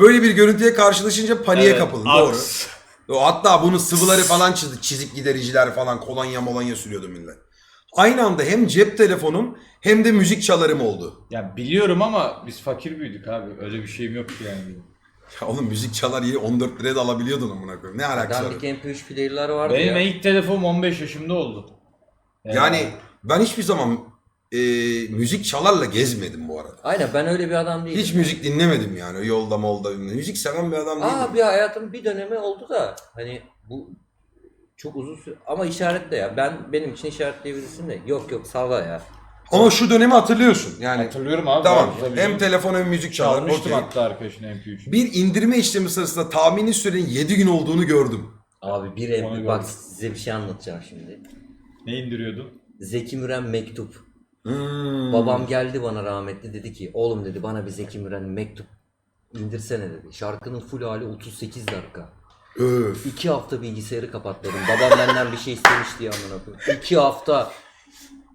Böyle bir görüntüye karşılaşınca paniğe Evet, kapıldı. Doğru. aks. O Hatta bunu sıvıları falan çizdi. Çizik gidericiler falan kolonya molonya sürüyordu millet. Aynı anda hem cep telefonum hem de müzik çalarım oldu. Ya biliyorum ama biz fakir büyüdük abi. Öyle bir şeyim yoktu yani. benim. Ya oğlum müzik çalar yeri 14 liraya da alabiliyordun amına koyayım. Ne alakası var? Dandik MP3 player'lar vardı Benim ya. ilk telefonum 15 yaşımda oldu. Yani ben hiçbir zaman e, müzik çalarla gezmedim bu arada. Aynen ben öyle bir adam değilim. Hiç müzik dinlemedim yani yolda molda. Müzik seven bir adam değilim. Aa bir hayatım bir dönemi oldu da hani bu çok uzun süre ama işaretle ya. Ben benim için işaretleyebilirsin de. Yok yok salla ya. Ama şu dönemi hatırlıyorsun. Yani Hatırlıyorum abi. tamam Tabii hem canım. telefon hem müzik çalar. Çalmıştım okey. hatta arkadaşın MP3'ünü. Bir indirme işlemi sırasında tahmini sürenin 7 gün olduğunu gördüm. Abi bir Onu MP bak gördüm. size bir şey anlatacağım şimdi. Ne indiriyordun? Zeki Müren mektup. Hmm. Babam geldi bana rahmetli dedi ki oğlum dedi bana bir Zeki Müren mektup indirsene dedi. Şarkının full hali 38 dakika. Öf. İki hafta bilgisayarı kapatmadım. Babam benden bir şey istemiş diye amına koyayım. İki hafta.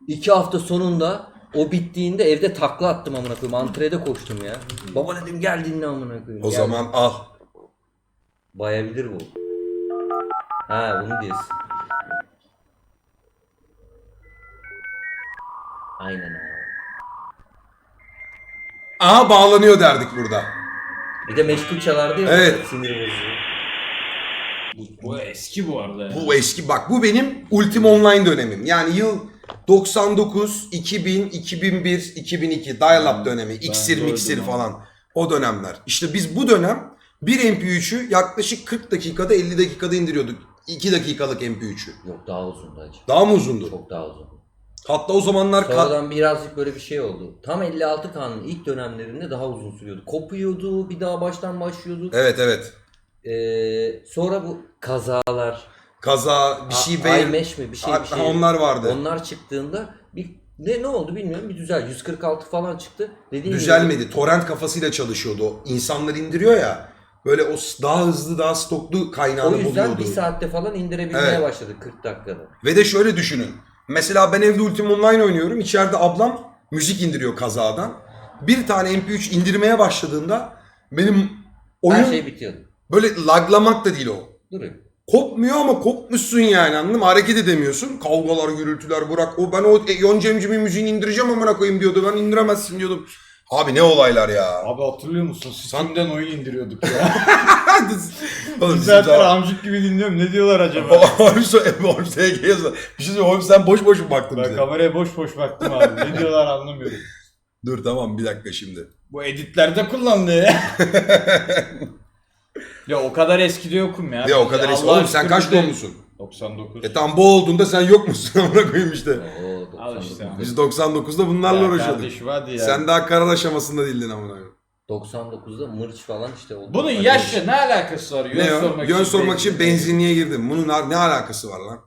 iki hafta sonunda o bittiğinde evde takla attım amına koyayım. Antrede koştum ya. Baba dedim gel dinle amına koyayım. O Gel. zaman al. Bayabilir bu. Ha bunu diyorsun. Aynen abi. Aha bağlanıyor derdik burada. Bir de meşgul çalardı ya. Evet. Sinir bozucu. Bu, bu eski bu arada. ya. Bu eski bak bu benim ultim online dönemim. Yani yıl 99, 2000, 2001, 2002 dial-up dönemi. İksir gördüm miksir onu. falan. O dönemler. İşte biz bu dönem bir MP3'ü yaklaşık 40 dakikada 50 dakikada indiriyorduk. 2 dakikalık MP3'ü. Yok daha uzundu acı. Daha mı uzundu? Çok daha uzun. Hatta o zamanlar Sonradan birazcık böyle bir şey oldu. Tam 56 kanun ilk dönemlerinde daha uzun sürüyordu. Kopuyordu, bir daha baştan başlıyordu. Evet evet. Ee, sonra bu kazalar, Kaza bir şey A- iMesh mi bir şey bir şey. onlar vardı. Onlar çıktığında bir ne ne oldu bilmiyorum bir düzel 146 falan çıktı. Dediğim gibi- düzelmedi. Torrent kafasıyla çalışıyordu. o. İnsanlar indiriyor ya. Böyle o s- daha hızlı daha stoklu kaynağını O yüzden buluyordu. bir saatte falan indirebilmeye Evet. başladık 40 dakikada. Ve de şöyle düşünün. Mesela ben evde Ultima Online oynuyorum. İçeride ablam müzik indiriyor kazadan. Bir tane MP3 indirmeye başladığında benim oyun Her şey bitiyordu. böyle laglamak da değil o. Duruyor. Kopmuyor ama kopmuşsun yani anladın mı? Hareket edemiyorsun. Kavgalar, gürültüler bırak. O ben o e, Yon Cemcim'in müziğini indireceğim amına koyayım diyordu. Ben indiremezsin diyordum. Abi ne olaylar ya. Abi hatırlıyor musun? Steam'den oyun indiriyorduk ya. Oğlum Bir bizim saattir zaman- amcık gibi dinliyorum. Ne diyorlar acaba? Holmes, Holmes TG yazıyor. Bir şey söyleyeyim Holmes sen boş boş mu baktın ben bize? kameraya boş boş baktım abi. Ne diyorlar anlamıyorum. Dur tamam bir dakika şimdi. Bu editlerde kullanılıyor ya. ya o kadar eskide yokum ya. Ya o kadar eski. Allah Oğlum sen aşkına kaç bir de- doğumlusun? 99. E tam bu olduğunda sen yok musun amına koyayım işte. Oo, Al 99. işte. Biz 99'da bunlarla Ya uğraşıyorduk. kardeşim hadi ya. Sen daha karar aşamasında değildin amına koyayım. 99'da mırç falan işte oldu. Bunun yaşla ne alakası var? Yön Ne o? sormak Yön sormak için benzin- benzinliğe girdim. Bunun ne ne alakası var lan?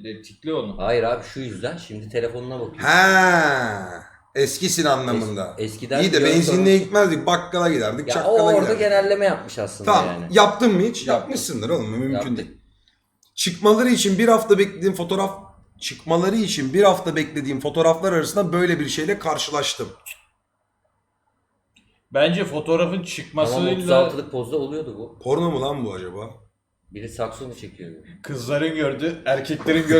Elektrikli onu. Hayır abi şu yüzden şimdi telefonuna bakıyorum. Ha, eskisin anlamında. Es- eskiden İyi de yön benzinliğe sormak- gitmezdik. Bakkala giderdik, Ya o çakkala orada giderdik. genelleme yapmış aslında Tamam. yani. Yaptın mı hiç? Yaptım. Yapmışsındır oğlum. Mümkün Yaptım. değil. Çıkmaları için bir hafta beklediğim fotoğraf çıkmaları için bir hafta beklediğim fotoğraflar arasında böyle bir şeyle karşılaştım. Bence fotoğrafın Tamam çıkmasıyla 36'lık pozda oluyordu bu. Porno mu lan bu acaba? Biri saksonu çekiyor. kızların gördü, erkeklerin gördü